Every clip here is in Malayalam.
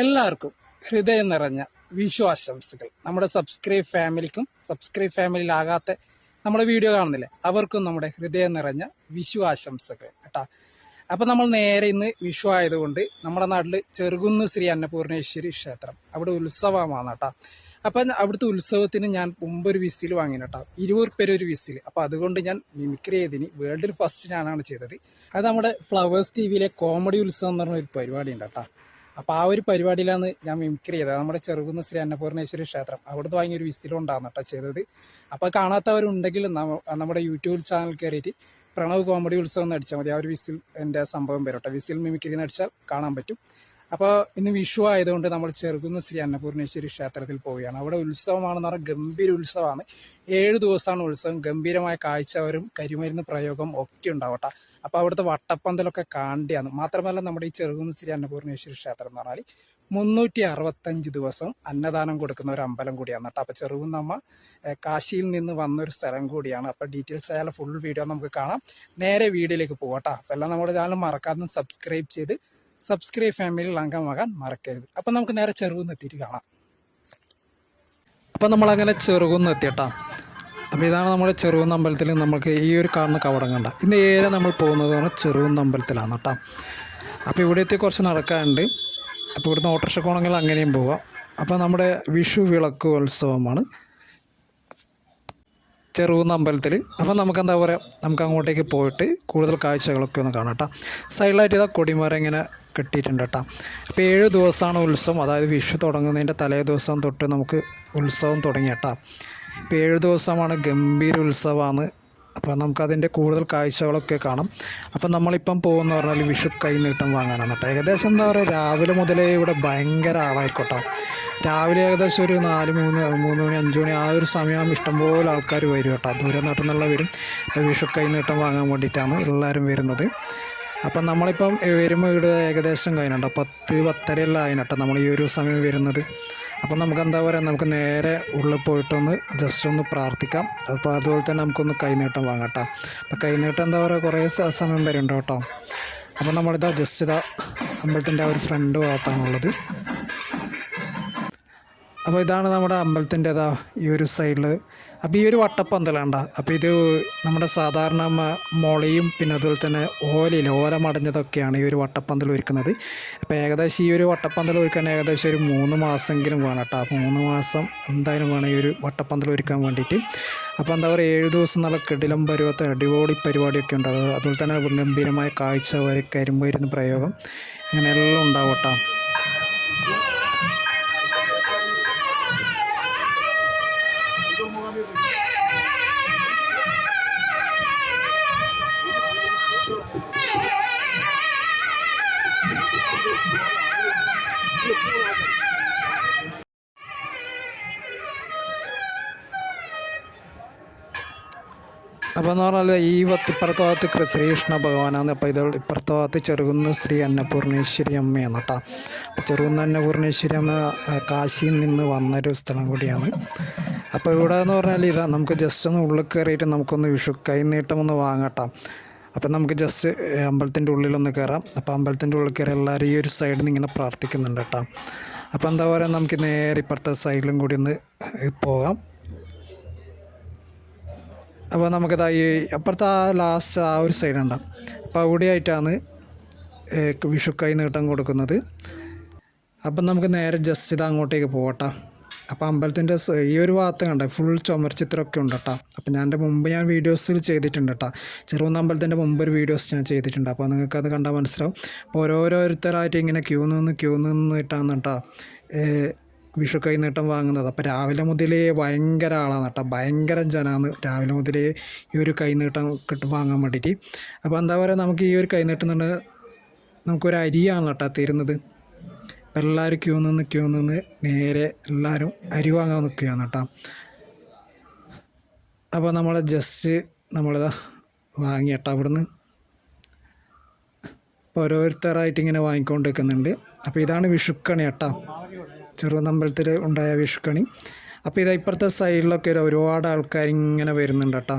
എല്ലാവർക്കും ഹൃദയം നിറഞ്ഞ വിഷു ആശംസകൾ നമ്മുടെ സബ്സ്ക്രൈബ് ഫാമിലിക്കും സബ്സ്ക്രൈബ് ഫാമിലിയിലാകാത്ത നമ്മുടെ വീഡിയോ കാണുന്നില്ലേ? അവർക്കും നമ്മുടെ ഹൃദയം നിറഞ്ഞ വിഷു ആശംസകൾ കേട്ടാ. അപ്പൊ നമ്മൾ നേരെ ഇന്ന് വിഷു ആയതുകൊണ്ട് നമ്മുടെ നാട്ടിൽ ചെറുകുന്ന് ശ്രീ അന്നപൂർണേശ്വരി ക്ഷേത്രം. അവിടെ ഉത്സവമാണ് കേട്ടാ. അപ്പൊ അവിടുത്തെ ഉത്സവത്തിന് ഞാൻ മുമ്പ് ഒരു വിസിൽ വാങ്ങിന് കേട്ടോ. ഇരുപത് പേര് ഒരു വിസിൽ. അപ്പൊ അതുകൊണ്ട് ഞാൻ മിമിക്രി ചെയ്തിന് വേൾഡിൽ ഫസ്റ്റ് ഞാനാണ് ചെയ്തത്. അത് നമ്മുടെ ഫ്ലവേഴ്സ് ടി വിയിലെ കോമഡി ഉത്സവം എന്ന് പറഞ്ഞ ഒരു പരിപാടി ഉണ്ട് കേട്ടോ. അപ്പൊ ആ ഒരു പരിപാടിയിലാണ് ഞാൻ മിമിക്രി ചെയ്തത്. നമ്മുടെ ചെറുകുന്ന ശ്രീ അന്നപൂർണേശ്വരി ക്ഷേത്രം. അവിടുന്ന് വാങ്ങിയ ഒരു വിസിലുണ്ടാകുന്ന കേട്ടോ ചെയ്തത്. അപ്പൊ കാണാത്തവരുണ്ടെങ്കിൽ നമ്മ- നമ്മുടെ യൂട്യൂബ് ചാനൽ കയറിയിട്ട് പ്രണവ് കോമഡി ഉത്സവം എന്ന് അടിച്ചാൽ മതി. ആ ഒരു വിസിൽ എന്റെ സംഭവം വരും കേട്ടോ വിസിൽ മിമിക്രി എന്ന് അടിച്ചാൽ കാണാൻ പറ്റും. അപ്പോൾ ഇന്ന് വിഷു ആയതുകൊണ്ട് നമ്മൾ ചെറുകുന്ന ശ്രീ അന്നപൂർണേശ്വരി ക്ഷേത്രത്തിൽ പോവുകയാണ്. അവിടെ ഉത്സവമാണെന്ന് പറഞ്ഞാൽ ഗംഭീര ഉത്സവമാണ്. ഏഴ് ദിവസമാണ് ഉത്സവം. ഗംഭീരമായ കാഴ്ചവരും കരിമരുന്ന് പ്രയോഗം ഒക്കെ ഉണ്ടാവട്ടെ അപ്പോൾ അവിടുത്തെ വട്ടപ്പന്തലൊക്കെ കാണ്ടിയാണ് മാത്രമല്ല നമ്മുടെ ഈ ചെറുകുന്ന് ശ്രീ അന്നപൂർണേശ്വരി ക്ഷേത്രം എന്ന് പറഞ്ഞാൽ മുന്നൂറ്റി അറുപത്തഞ്ച് ദിവസം അന്നദാനം കൊടുക്കുന്ന ഒരു അമ്പലം കൂടിയാണ് കേട്ടോ. അപ്പോൾ ചെറുകുന്നമ്മ കാശിയിൽ നിന്ന് വന്ന ഒരു സ്ഥലം കൂടിയാണ്. അപ്പോൾ ഡീറ്റെയിൽസ് ആയാലും ഫുൾ വീഡിയോ നമുക്ക് കാണാം. നേരെ വീഡിയോയിലേക്ക് പോകട്ടോ അപ്പോൾ എല്ലാം നമ്മുടെ ചാനൽ മറക്കാതെ സബ്സ്ക്രൈബ് ചെയ്ത് സബ്സ്ക്രൈബ് ഫാമിലിയിൽ അംഗമാകാൻ മറക്കരുത്. അപ്പോൾ നമുക്ക് നേരെ ചെറുകുന്ന് എത്തിയിട്ട് കാണാം. അപ്പോൾ നമ്മളങ്ങനെ ചെറുകുന്ന് എത്തിയട്ടാ അപ്പോൾ ഇതാണ് നമ്മുടെ ചെറുകുന്ന് അമ്പലത്തിൽ നമുക്ക് ഈ ഒരു കാണുന്ന കവടം കണ്ട. ഇന്ന് ഏറെ നമ്മൾ പോകുന്നത് പറഞ്ഞാൽ ചെറുകുന്ന് അമ്പലത്തിലാണ് കേട്ടോ. അപ്പോൾ ഇവിടെ എത്തി കുറച്ച് നടക്കാനുണ്ട്. അപ്പോൾ ഇവിടുന്ന് ഓട്ടോറിക്ഷ പോകണമെങ്കിൽ അങ്ങനെയും പോവാം. അപ്പോൾ നമ്മുടെ വിഷു വിളക്ക് ഉത്സവമാണ് ചെറുകുന്ന അമ്പലത്തിൽ അപ്പം നമുക്ക് എന്താ പറയുക നമുക്ക് അങ്ങോട്ടേക്ക് പോയിട്ട് കൂടുതൽ കാഴ്ചകളൊക്കെ ഒന്ന് കാണാം കേട്ടോ. സൈഡിലായിട്ട് ഇതാ കൊടിമരം ഇങ്ങനെ കെട്ടിയിട്ടുണ്ട് കേട്ടോ. അപ്പോൾ ഏഴ് ദിവസമാണ് ഉത്സവം. അതായത് വിഷു തുടങ്ങുന്നതിന്റെ തലേ ദിവസം തൊട്ട് നമുക്ക് ഉത്സവം തുടങ്ങി കേട്ടോ. ഇപ്പോൾ ഏഴ് ദിവസമാണ് ഗംഭീര ഉത്സവമാണ്. അപ്പോൾ നമുക്കതിന്റെ കൂടുതൽ കാഴ്ചകളൊക്കെ കാണാം. അപ്പം നമ്മളിപ്പം പോകുന്ന പറഞ്ഞാൽ വിഷു കൈനീട്ടം വാങ്ങാനാണ് കേട്ടോ. ഏകദേശം എന്താ പറയുക രാവിലെ മുതലേ ഇവിടെ ഭയങ്കര ആളായിക്കോട്ടെ കേട്ടോ രാവിലെ ഏകദേശം ഒരു നാല് മൂന്ന് മൂന്ന് മണി അഞ്ച് മണി ആ ഒരു സമയം ഇഷ്ടംപോലെ ആൾക്കാർ വരും കേട്ടോ. ദൂരെ നാട്ടിൽ വരും. അപ്പോൾ വിഷു കൈനീട്ടം വാങ്ങാൻ വേണ്ടിയിട്ടാണ് എല്ലാവരും വരുന്നത്. അപ്പം നമ്മളിപ്പം വരുമ്പോൾ ഇവിടെ ഏകദേശം കഴിഞ്ഞിട്ടോ പത്ത് പത്തരയെല്ലാം ആയിട്ടോ നമ്മൾ ഈ ഒരു സമയം വരുന്നത്. അപ്പം നമുക്ക് എന്താ പറയുക നമുക്ക് നേരെ ഉള്ളിൽ പോയിട്ടൊന്ന് ജസ്റ്റ് ഒന്ന് പ്രാർത്ഥിക്കാം. അപ്പോൾ അതുപോലെ തന്നെ നമുക്കൊന്ന് കൈനീട്ടം വാങ്ങട്ടോ. അപ്പോൾ കൈനീട്ടം എന്താ പറയുക കുറേ സമയം വരെ ഉണ്ട് കേട്ടോ. അപ്പോൾ നമ്മളിതാ ജസ്റ്റ് ഇതാ അമ്പലത്തിന്റെ ആ ഒരു ഫ്രണ്ട് ഭാഗത്താണുള്ളത്. അപ്പോൾ ഇതാണ് നമ്മുടെ അമ്പലത്തിന്റെതാ ഈ ഒരു സൈഡിൽ അപ്പോൾ ഈ ഒരു വട്ടപ്പന്തലാണ്ട. അപ്പോൾ ഇത് നമ്മുടെ സാധാരണ മുളയും പിന്നെ അതുപോലെ തന്നെ ഓലയിൽ ഓല മടഞ്ഞതൊക്കെയാണ് ഈ ഒരു വട്ടപ്പന്തൽ ഒരുക്കുന്നത്. അപ്പോൾ ഏകദേശം ഈ ഒരു വട്ടപ്പന്തൽ ഒരുക്കാൻ ഏകദേശം ഒരു മൂന്ന് മാസമെങ്കിലും വേണം കേട്ടോ. അപ്പോൾ മൂന്ന് മാസം എന്തായാലും വേണം ഈ ഒരു വട്ടപ്പന്തൽ ഒരുക്കാൻ വേണ്ടിയിട്ട്. അപ്പോൾ എന്താ പറയുക ഏഴ് ദിവസം നല്ല കിടിലം പരുവത്തെ അടിപൊളി പരിപാടിയൊക്കെ ഉണ്ടാവും. അതുപോലെ തന്നെ ഗംഭീരമായ കാഴ്ച വരെ കരിമ്പരുന്ന് പ്രയോഗം അങ്ങനെ എല്ലാം അപ്പോൾ എന്ന് പറഞ്ഞാൽ ഈ ഇപ്പുറത്തെ ഭാഗത്ത് ശ്രീകൃഷ്ണ ഭഗവാനാണ്. അപ്പോൾ ഇത് ഇപ്പുറത്തെ ഭാഗത്ത് ചെറുകുന്ന് ശ്രീ അന്നപൂർണേശ്വരി അമ്മയാണ് കേട്ടോ അപ്പോൾ ചെറുകുന്ന് അന്നപൂർണേശ്വരി അമ്മ കാശിയിൽ നിന്ന് വന്നൊരു സ്ഥലം കൂടിയാണ്. അപ്പോൾ ഇവിടെ എന്ന് പറഞ്ഞാൽ ഇതാ നമുക്ക് ജസ്റ്റ് ഒന്ന് ഉള്ളിൽ കയറിയിട്ട് നമുക്കൊന്ന് വിഷു കൈനീട്ടം ഒന്ന് വാങ്ങട്ടാം അപ്പം നമുക്ക് ജസ്റ്റ് അമ്പലത്തിന്റെ ഉള്ളിലൊന്ന് കയറാം അപ്പോൾ അമ്പലത്തിന്റെ ഉള്ളിൽ കയറി എല്ലാവരും ഈ ഒരു സൈഡിൽ നിന്ന് ഇങ്ങനെ പ്രാർത്ഥിക്കുന്നുണ്ട് കേട്ടോ അപ്പോൾ എന്താ പറയുക നമുക്ക് നേരെ ഇപ്പുറത്തെ സൈഡിലും കൂടി ഒന്ന് പോകാം. അപ്പോൾ നമുക്കിതാ ഈ അപ്പുറത്തെ ആ ലാസ്റ്റ് ആ ഒരു സൈഡ് ഉണ്ടാവും അപ്പോൾ അവിടെയായിട്ടാണ് ഏഹ് വിഷു കൈ നീട്ടം കൊടുക്കുന്നത്. അപ്പം നമുക്ക് നേരെ ജസ്റ്റ് ഇത് അങ്ങോട്ടേക്ക് പോകട്ടെ അപ്പോൾ അമ്പലത്തിന്റെ ഈ ഒരു ഭാഗത്ത് കണ്ടേ? ഫുൾ ചുമർ ചിത്രമൊക്കെ ഉണ്ട് കേട്ടോ അപ്പോൾ ഞാൻ എന്റെ മുമ്പ് ഞാൻ വീഡിയോസിൽ ചെയ്തിട്ടുണ്ട് കേട്ടോ ചെറുകുന്ന അമ്പലത്തിന്റെ മുമ്പ് ഒരു വീഡിയോസ് ഞാൻ ചെയ്തിട്ടുണ്ട്. അപ്പോൾ നിങ്ങൾക്ക് അത് കണ്ടാൽ മനസ്സിലാവും. അപ്പോൾ ഓരോരോരുത്തരായിട്ട് ഇങ്ങനെ ക്യൂ നിന്ന് ക്യൂ നിന്നിട്ടാണ് കേട്ടോ വിഷു കൈനീട്ടം വാങ്ങുന്നത്. അപ്പോൾ രാവിലെ മുതലേ ഭയങ്കര ആളാണ് കേട്ടോ. ഭയങ്കര ജനാണ്. രാവിലെ മുതലേ ഈ ഒരു കൈനീട്ടം കിട്ടും വാങ്ങാൻ വേണ്ടിയിട്ട്. അപ്പോൾ എന്താ പറയുക നമുക്ക് ഈ ഒരു കൈനീട്ടം തന്നെ നമുക്കൊരു അരിയാണ് കേട്ടോ തരുന്നത്. അപ്പോൾ എല്ലാവരും ക്യൂ നിന്ന് ക്യൂ നിന്ന് നേരെ എല്ലാവരും അരി വാങ്ങാൻ നിൽക്കുകയാണ് കേട്ടോ. അപ്പോൾ നമ്മൾ ജസ്റ്റ് നമ്മളിതാ വാങ്ങി കേട്ടോ അവിടുന്ന്. ഓരോരുത്തരായിട്ട് ഇങ്ങനെ വാങ്ങിക്കൊണ്ട് നിൽക്കുന്നുണ്ട് അപ്പോൾ ഇതാണ് വിഷുക്കണി കേട്ടോ. ചെറുവന്തമ്പലത്തിൽ ഉണ്ടായ വിഷുക്കണി. അപ്പോൾ ഇതാ ഇപ്പുറത്തെ സൈഡിലൊക്കെ ഒരു ഒരുപാട് ആൾക്കാർ ഇങ്ങനെ വരുന്നുണ്ട് കേട്ടോ.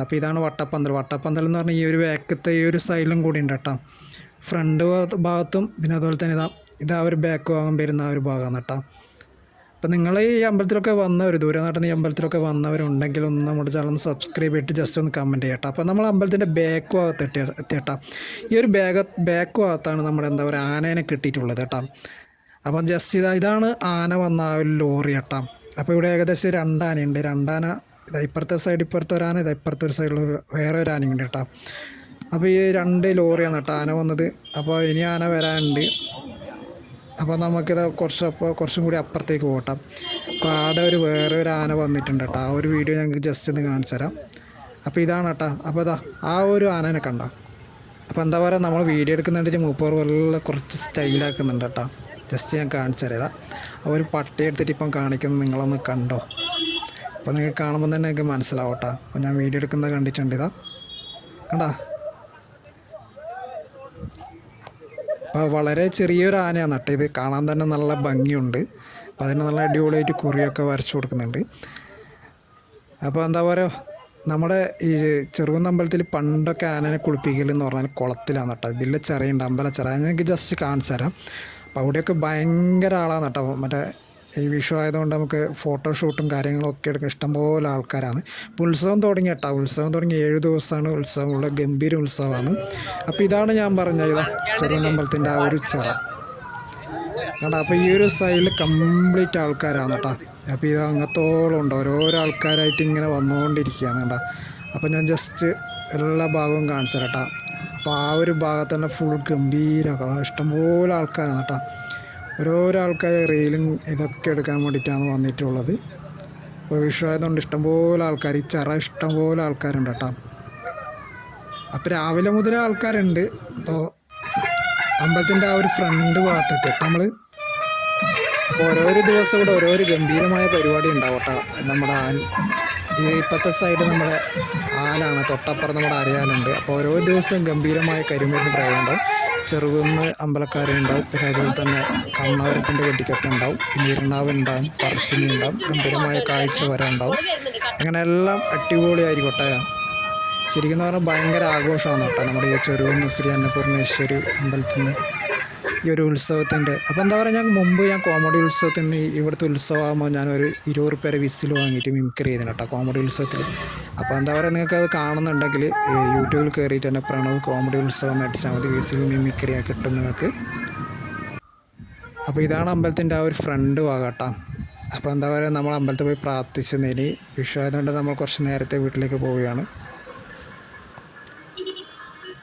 അപ്പോൾ ഇതാണ് വട്ടപ്പന്തൽ. വട്ടപ്പന്തൽ എന്ന് പറഞ്ഞാൽ ഈ ഒരു വേക്കത്തെ ഈ ഒരു സൈഡിലും കൂടി ഉണ്ട് കേട്ടോ. ഫ്രണ്ട് ഭാഗത്തും പിന്നെ അതുപോലെ തന്നെ ഇതാ ഇതാ ഒരു ബാക്ക് ഭാഗം വരുന്ന ആ ഒരു ഭാഗമാണ് കേട്ടോ. അപ്പം നിങ്ങൾ ഈ അമ്പലത്തിലൊക്കെ വന്നവർ ദൂരെ നടന്ന് ഈ അമ്പലത്തിലൊക്കെ വന്നവരുണ്ടെങ്കിൽ ഒന്ന് നമ്മുടെ ചാനൽ ഒന്ന് സബ്സ്ക്രൈബ് ചെയ്തിട്ട് ജസ്റ്റ് ഒന്ന് കമന്റ് ചെയ്യട്ടോ. അപ്പോൾ നമ്മൾ അമ്പലത്തിന്റെ ബാക്ക് ഭാഗത്ത് എത്തി എത്തിയട്ടാ ഈ ഒരു ബാഗ് ബാക്ക് ഭാഗത്താണ് നമ്മുടെ എന്താ പറയുക ആനേനെ കിട്ടിയിട്ടുള്ളത് കേട്ടോ. അപ്പം ജസ്റ്റ് ഇതാ ഇതാണ് ആന വന്ന ആ ഒരു ലോറി കേട്ടോ അപ്പോൾ ഇവിടെ ഏകദേശം രണ്ടാനയുണ്ട്. രണ്ടാന ഇതാ ഇപ്പുറത്തെ സൈഡ് ഇപ്പുറത്തെ ഒരാന ഇതാ ഇപ്പുറത്തെ ഒരു സൈഡിൽ വേറെ ഒരു ആനയുണ്ട് കേട്ടോ അപ്പോൾ ഈ രണ്ട് ലോറിയാണ് കേട്ടോ ആന വന്നത്. അപ്പോൾ ഇനി ആന വരാനുണ്ട്. അപ്പോൾ നമുക്കിത് കുറച്ച് അപ്പോൾ കുറച്ചും കൂടി അപ്പുറത്തേക്ക് പോകട്ടാം അപ്പോൾ ആടെ ഒരു വേറെ ഒരു ആന വന്നിട്ടുണ്ട് കേട്ടോ ആ ഒരു വീഡിയോ ഞങ്ങൾക്ക് ജസ്റ്റ് ഒന്ന് കാണിച്ചു തരാം. അപ്പോൾ ഇതാണ് കേട്ടോ അപ്പോൾ ഇതാ ആ ഒരു ആനനെ കണ്ട. അപ്പോൾ എന്താ പറയുക നമ്മൾ വീഡിയോ എടുക്കുന്നുണ്ടെങ്കിൽ മൂപ്പർ വല്ല കുറച്ച് സ്റ്റൈലാക്കുന്നുണ്ട് കേട്ടോ ജസ്റ്റ് ഞാൻ കാണിച്ചു തരാം ഒരു പട്ടി എടുത്തിട്ട് ഇപ്പം കാണിക്കുന്നത് നിങ്ങളൊന്ന് കണ്ടോ? അപ്പോൾ നിങ്ങൾക്ക് കാണുമ്പോൾ തന്നെ നിങ്ങൾക്ക് മനസ്സിലാവട്ടെ. അപ്പോൾ ഞാൻ വീഡിയോ എടുക്കുന്നത് കണ്ടിട്ടുണ്ട് ഇതാ. കണ്ടാ? അപ്പോൾ വളരെ ചെറിയൊരു ആനയാണ് കേട്ടോ ഇത്. കാണാൻ തന്നെ നല്ല ഭംഗിയുണ്ട്. അപ്പോൾ അതിന് നല്ല അടിപൊളിയായിട്ട് കുറിയൊക്കെ വരച്ചു കൊടുക്കുന്നുണ്ട്. അപ്പോൾ എന്താ പറയുക നമ്മുടെ ഈ ചെറുകുന്ന അമ്പലത്തിൽ പണ്ടൊക്കെ ആനനെ കുളിപ്പിക്കൽ എന്ന് പറഞ്ഞാൽ കുളത്തിലാണ് കേട്ടോ. വലിയ ചെറിയുണ്ട് അമ്പലച്ചെറ ഞാൻ ജസ്റ്റ് കാണിച്ചു തരാം. അപ്പോൾ അവിടെയൊക്കെ ഭയങ്കര ആളാണ് കേട്ടോ. മറ്റേ ഈ വിഷു ആയതുകൊണ്ട് നമുക്ക് ഫോട്ടോഷൂട്ടും കാര്യങ്ങളും ഒക്കെ എടുക്കാൻ ഇഷ്ടംപോലെ ആൾക്കാരാണ്. ഇപ്പോൾ ഉത്സവം തുടങ്ങി കേട്ടോ. ഉത്സവം തുടങ്ങി ഏഴ് ദിവസമാണ്. ഉത്സവമുള്ള ഗംഭീര ഉത്സവമാണ്. അപ്പോൾ ഇതാണ് ഞാൻ പറഞ്ഞത്. ഇതാ ചെറുകുന്നമ്പലത്തിന്റെ ആ ഒരു ചിറ. കേട്ടോ അപ്പോൾ ഈ ഒരു സൈഡിൽ കംപ്ലീറ്റ് ആൾക്കാരാണ് കേട്ടോ. അപ്പോൾ ഇത് അങ്ങത്തോളം ഉണ്ട്. ഓരോരോ ആൾക്കാരായിട്ട് ഇങ്ങനെ വന്നുകൊണ്ടിരിക്കുകയാണ് കേട്ടോ അപ്പോൾ ഞാൻ ജസ്റ്റ് എല്ലാ ഭാഗവും കാണിച്ചു കേട്ടോ. അപ്പോൾ ആ ഒരു ഭാഗത്തുള്ള ഫുൾ ഗംഭീര ഇഷ്ടംപോലെ ആൾക്കാരാണ് കേട്ടോ. ഓരോരോ ആൾക്കാർ റീലും ഇതൊക്കെ എടുക്കാൻ വേണ്ടിയിട്ടാണ് വന്നിട്ടുള്ളത്. അപ്പോൾ വിഷു ആയതുകൊണ്ട് ഇഷ്ടംപോലെ ആൾക്കാർ ഈ ചിറ ഇഷ്ടംപോലെ ആൾക്കാരുണ്ട് കേട്ടോ. അപ്പോൾ രാവിലെ മുതലേ ആൾക്കാരുണ്ട്. അപ്പോൾ അമ്പലത്തിന്റെ ആ ഒരു ഫ്രണ്ട് ഭാഗത്തെത്തി നമ്മൾ അപ്പോൾ ഓരോരോ ദിവസം കൂടെ ഓരോരോ ഗംഭീരമായ പരിപാടി ഉണ്ടാവും കേട്ടോ. നമ്മുടെ ഈ ഇപ്പോഴത്തെ സൈഡ് നമ്മുടെ ആലാണ് തൊട്ടപ്പുറം നമ്മുടെ അരയാലുണ്ട്. അപ്പോൾ ഓരോ ദിവസവും ഗംഭീരമായ കരിമരുന്ന് പ്രയോഗമുണ്ടാവും ചെറുകുന്ന് അമ്പലക്കാരുണ്ടാവും പിന്നെ അതുപോലെ തന്നെ കണ്ണവരത്തിന്റെ വെടിക്കെട്ട് ഉണ്ടാവും. പിന്നെ ഇരുന്നാവ് ഉണ്ടാവും. പറശ്ശിനി ഉണ്ടാവും. ഗംഭീരമായ കാഴ്ച വരെ ഉണ്ടാവും. അങ്ങനെ എല്ലാം അടിപൊളിയായിരിക്കട്ടെ. കേട്ടോ ശരിക്കും പറഞ്ഞാൽ ഭയങ്കര ആഘോഷമാണ് കേട്ടോ. നമ്മുടെ ഈ ചെറുകുന്ന് ശ്രീ അന്നപൂർണേശ്വരി അമ്പലത്തിൽ നിന്ന് ഈ ഒരു ഉത്സവത്തിന്റെ. അപ്പോൾ എന്താ പറയുക ഞാൻ മുമ്പ് ഞാൻ കോമഡി ഉത്സവത്തിന് ഇവിടുത്തെ ഉത്സവമാകുമ്പോൾ ഞാനൊരു ഇരുപത് റുപ്യയുടെ വിസിൽ വാങ്ങിയിട്ട് മിമിക്രി ചെയ്തിന് കേട്ടോ കോമഡി ഉത്സവത്തിൽ. അപ്പോൾ എന്താ പറയുക നിങ്ങൾക്ക് അത് കാണുന്നുണ്ടെങ്കിൽ യൂട്യൂബിൽ കയറിയിട്ട് തന്നെ പ്രണവ് കോമഡി ഉത്സവം എന്ന് അടിച്ചാൽ മതി. വിസിൽ മിമിക്രി കിട്ടും നിങ്ങൾക്ക്. അപ്പോൾ ഇതാണ് അമ്പലത്തിന്റെ ആ ഒരു ഫ്രണ്ട് ഭാഗം അപ്പോൾ എന്താ പറയുക നമ്മൾ അമ്പലത്തിൽ പോയി പ്രാർത്ഥിച്ച് നേടി. വിഷു ആയതുകൊണ്ട് നമ്മൾ കുറച്ച് നേരത്തെ വീട്ടിലേക്ക് പോവുകയാണ്.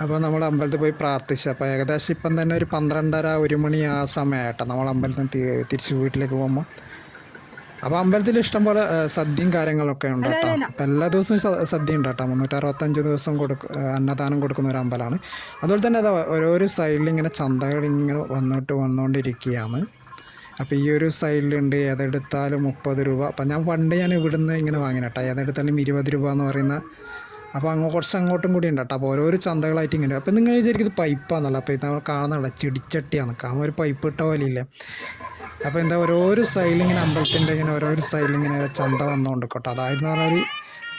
അപ്പോൾ നമ്മൾ അമ്പലത്തിൽ പോയി പ്രാർത്ഥിച്ചു. അപ്പോൾ ഏകദേശം ഇപ്പം തന്നെ ഒരു പന്ത്രണ്ടര ഒരു മണി ആ സമയമായിട്ടോ നമ്മൾ അമ്പലത്തിൽ തിരിച്ച് വീട്ടിലേക്ക് പോകുമ്പോൾ അപ്പോൾ അമ്പലത്തിൽ ഇഷ്ടംപോലെ സദ്യയും കാര്യങ്ങളൊക്കെ ഉണ്ട് കേട്ടോ അപ്പോൾ എല്ലാ ദിവസവും സദ്യ ഉണ്ട് കേട്ടോ മുന്നൂറ്റി അറുപത്തഞ്ച് ദിവസം കൊടുക്ക അന്നദാനം കൊടുക്കുന്ന ഒരു അമ്പലമാണ്. അതുപോലെ തന്നെ അതാ ഓരോരോ സൈഡിൽ ഇങ്ങനെ ചന്തകൾ ഇങ്ങനെ വന്നിട്ട് വന്നുകൊണ്ടിരിക്കുകയാണ് അപ്പോൾ ഈ ഒരു സൈഡിലുണ്ട് ഏതെടുത്താലും മുപ്പത് രൂപ. അപ്പം ഞാൻ പണ്ട് ഞാൻ ഇവിടുന്ന് ഇങ്ങനെ വാങ്ങിനട്ടോ ഏതെടുത്താലും ഇരുപത് രൂപ എന്ന് പറയുന്ന അപ്പോൾ അങ്ങ് കുറച്ച് അങ്ങോട്ടും കൂടി ഉണ്ട് കേട്ടോ. അപ്പോൾ ഓരോരോ ചന്തകളായിട്ട് ഇങ്ങനെ. അപ്പോൾ നിങ്ങൾ വിചാരിക്കും ഇത് പൈപ്പാന്നല്ല. അപ്പോൾ ഇത് നമ്മൾ ചെടിച്ചട്ടിയാണ് കാണുമ്പോൾ ഒരു പൈപ്പ് ഇട്ട പോലെ ഇല്ല അപ്പോൾ എന്താ ഓരോരോ സൈഡിൽ ഇങ്ങനെ അമ്പലത്തിന്റെ ഇങ്ങനെ ഓരോരോ സൈഡിൽ ഇങ്ങനെ ചന്ത വന്നുകൊണ്ട് കേട്ടോ അതായിരുന്നു പറഞ്ഞാൽ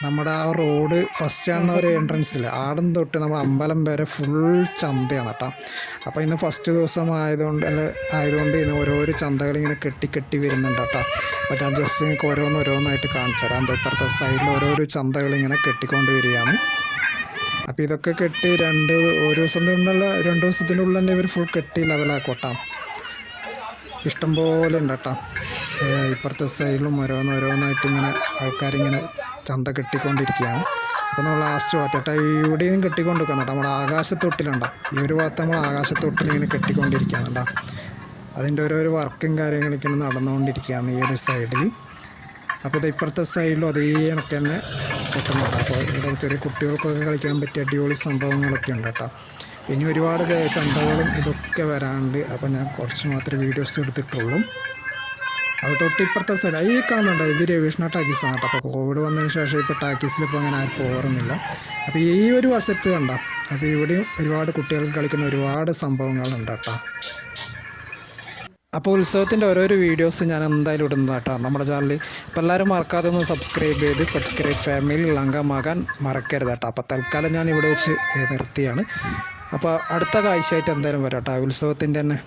നമ്മുടെ ആ റോഡ് ഫസ്റ്റ് കാണുന്ന ഒരു എൻട്രൻസിൽ ആടം തൊട്ട് നമ്മൾ അമ്പലം വരെ ഫുൾ ചന്തയാണ് കേട്ടോ അപ്പോൾ ഇന്ന് ഫസ്റ്റ് ദിവസം ആയതുകൊണ്ട് അല്ല ആയതുകൊണ്ട് ഇന്ന് ഓരോരോ ചന്തകൾ ഇങ്ങനെ കെട്ടി കെട്ടി വരുന്നുണ്ട് കേട്ടോ അപ്പോൾ ഞാൻ ജസ്റ്റ് നിങ്ങൾക്ക് ഓരോന്ന് ഓരോന്നായിട്ട് കാണിച്ചു തരാം. ഇപ്പുറത്തെ സൈഡിൽ ഓരോരോ ചന്തകൾ ഇങ്ങനെ കെട്ടിക്കൊണ്ട് വരികയാണ് അപ്പോൾ ഇതൊക്കെ കെട്ടി രണ്ട് ഒരു ദിവസം തന്നെയുള്ള രണ്ട് ദിവസത്തിനുള്ളിൽ തന്നെ ഇവർ ഫുൾ കെട്ടി ലെവലാക്കോട്ടാം ഇഷ്ടംപോലെ ഉണ്ട് കേട്ടോ ഇപ്പുറത്തെ സൈഡിലും ഓരോന്നോരോന്നായിട്ട് ഇങ്ങനെ ആൾക്കാരിങ്ങനെ ചന്ത കെട്ടിക്കൊണ്ടിരിക്കുകയാണ്. അപ്പോൾ നമ്മൾ ലാസ്റ്റ് ഭാഗത്തേട്ടാ ഇവിടെയും കെട്ടിക്കൊണ്ടിരിക്കുന്നുണ്ട് നമ്മുടെ ആകാശത്തൊട്ടിലുണ്ടോ. ഈ ഒരു ഭാഗത്ത് നമ്മൾ ആകാശത്തൊട്ടിൽ ഇങ്ങനെ കെട്ടിക്കൊണ്ടിരിക്കുകയാണല്ലോ അതിന്റെ ഓരോരോ വർക്കും കാര്യങ്ങളൊക്കെ ഇങ്ങനെ നടന്നുകൊണ്ടിരിക്കുകയാണ് ഈ ഒരു സൈഡിൽ അപ്പോൾ ഇത് ഇപ്പുറത്തെ സൈഡിലും അതേ കണക്ക് തന്നെ കിട്ടുന്നുണ്ട് അപ്പോൾ ഇവിടെ ചെറിയ കുട്ടികൾക്കൊക്കെ കളിക്കാൻ പറ്റിയ അടിപൊളി സംഭവങ്ങളൊക്കെ ഉണ്ട് കേട്ടോ. ഇനി ഒരുപാട് ചന്തകളും ഇതൊക്കെ വരാനുണ്ട്. അപ്പോൾ ഞാൻ കുറച്ച് മാത്രമേ വീഡിയോസ് എടുത്തിട്ടുള്ളൂ. അത് തൊട്ടിപ്പുറത്തെ സൈഡ് ഈ കാണുന്നുണ്ട്? ഇത് രവീഷ്ണ ടാക്കീസാണ് കേട്ടോ അപ്പോൾ കോവിഡ് വന്നതിന് ശേഷം ഇപ്പോൾ ടാക്കീസിൽ ഇപ്പോൾ അങ്ങനെ ആരും പോകാറൊന്നുമില്ല. അപ്പോൾ ഈ ഒരു വശത്ത് കണ്ട? അപ്പോൾ ഇവിടെയും ഒരുപാട് കുട്ടികൾക്ക് കളിക്കുന്ന ഒരുപാട് സംഭവങ്ങളുണ്ട് കേട്ടോ. അപ്പോൾ ഉത്സവത്തിന്റെ ഓരോരോ വീഡിയോസ് ഞാൻ എന്തായാലും ഇടുന്നത് കേട്ടോ. നമ്മുടെ ചാനലിൽ അപ്പോൾ എല്ലാവരും മറക്കാതെ ഒന്ന് സബ്സ്ക്രൈബ് ചെയ്ത് സബ്സ്ക്രൈബ് ഫാമിലിയിൽ അംഗമാകാൻ മറക്കരുത് കേട്ടോ. അപ്പോൾ തൽക്കാലം ഞാൻ ഇവിടെ വെച്ച് നിർത്തിയാണ്. അപ്പോൾ അടുത്ത കാഴ്ചയായിട്ട് എന്തായാലും വരാം കേട്ടോ. ഉത്സവത്തിന്റെ തന്നെ